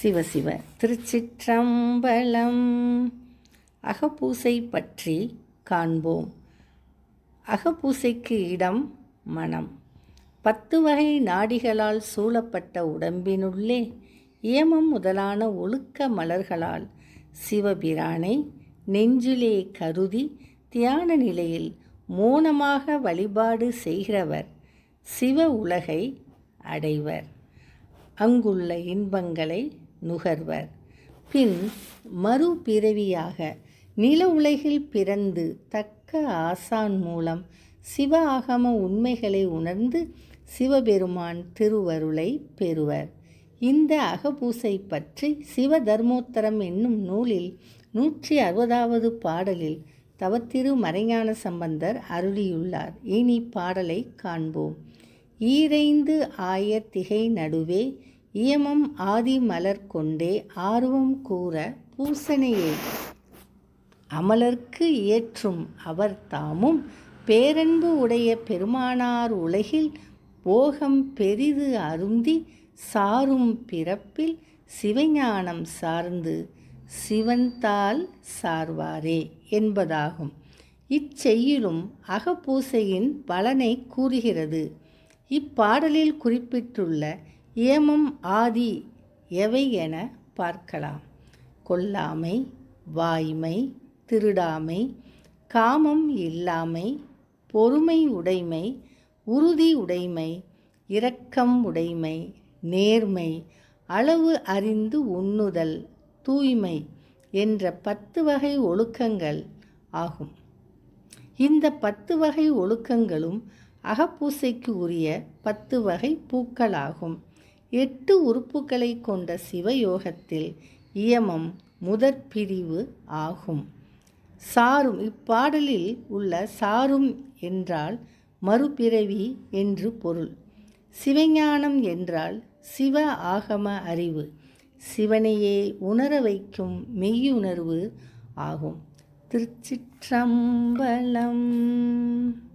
சிவ சிவ திருச்சிற்றம்பலம். அகப்பூசை பற்றி காண்போம். அகப்பூசைக்கு இடம் மனம். பத்து வகை நாடிகளால் சூழப்பட்ட உடம்பினுள்ளே ஏமம் முதலான ஒழுக்க மலர்களால் சிவபிரானை நெஞ்சிலே கருதி தியான நிலையில் மோனமாக வழிபாடு செய்கிறவர் சிவ உலகை அடைவர். அங்குள்ள இன்பங்களை நுகர்வர். பின் மறுபிறவியாக நில உலகில் பிறந்து தக்க ஆசான் மூலம் சிவ ஆகம உண்மைகளை உணர்ந்து சிவபெருமான் திருவருளை பெறுவர். இந்த அகபூசை பற்றி சிவ தர்மோத்தரம் என்னும் நூலில் நூற்றி அறுபதாவது பாடலில் தவத்திரு மறைஞான சம்பந்தர் அருளியுள்ளார். இனி பாடலை காண்போம். ஈரைந்து ஆய திகை நடுவே இயமம் ஆதி மலர் கொண்டே ஆர்வம் கூற பூசனையே அமலர்க்கு இயற்றும் அவர் தாமும் பேரன்பு உடைய பெருமானார் உலகில் போகம் பெரிது அருந்தி சாரும் பிறப்பில் சிவஞானம் சார்ந்து சிவன்தால் சார்வாரே என்பதாகும். இச்செய்யிலும் அகப்பூசையின் பலனை கூறுகிறது. இப்பாடலில் குறிப்பிட்டுள்ள ஏமம் ஆதி எவை என பார்க்கலாம். கொல்லாமை வாய்மை திருடாமை காமம் இல்லாமை பொறுமை உடைமை உறுதி உடைமை இரக்கம் உடைமை நேர்மை அளவு அறிந்து உண்ணுதல் தூய்மை என்ற பத்து வகை ஒழுக்கங்கள் ஆகும். இந்த பத்து வகை ஒழுக்கங்களும் அகப்பூசைக்கு உரிய பத்து வகை பூக்களாகும். எட்டு உறுப்புகளை கொண்ட சிவயோகத்தில் இயமம் முதற் பிரிவு ஆகும். சாரும் இப்பாடலில் உள்ள சாரும் என்றால் மறுபிறவி என்று பொருள். சிவஞானம் என்றால் சிவ ஆகம அறிவு. சிவனையே உணர வைக்கும் மெய்யுணர்வு ஆகும். திருச்சிற்றம்பலம்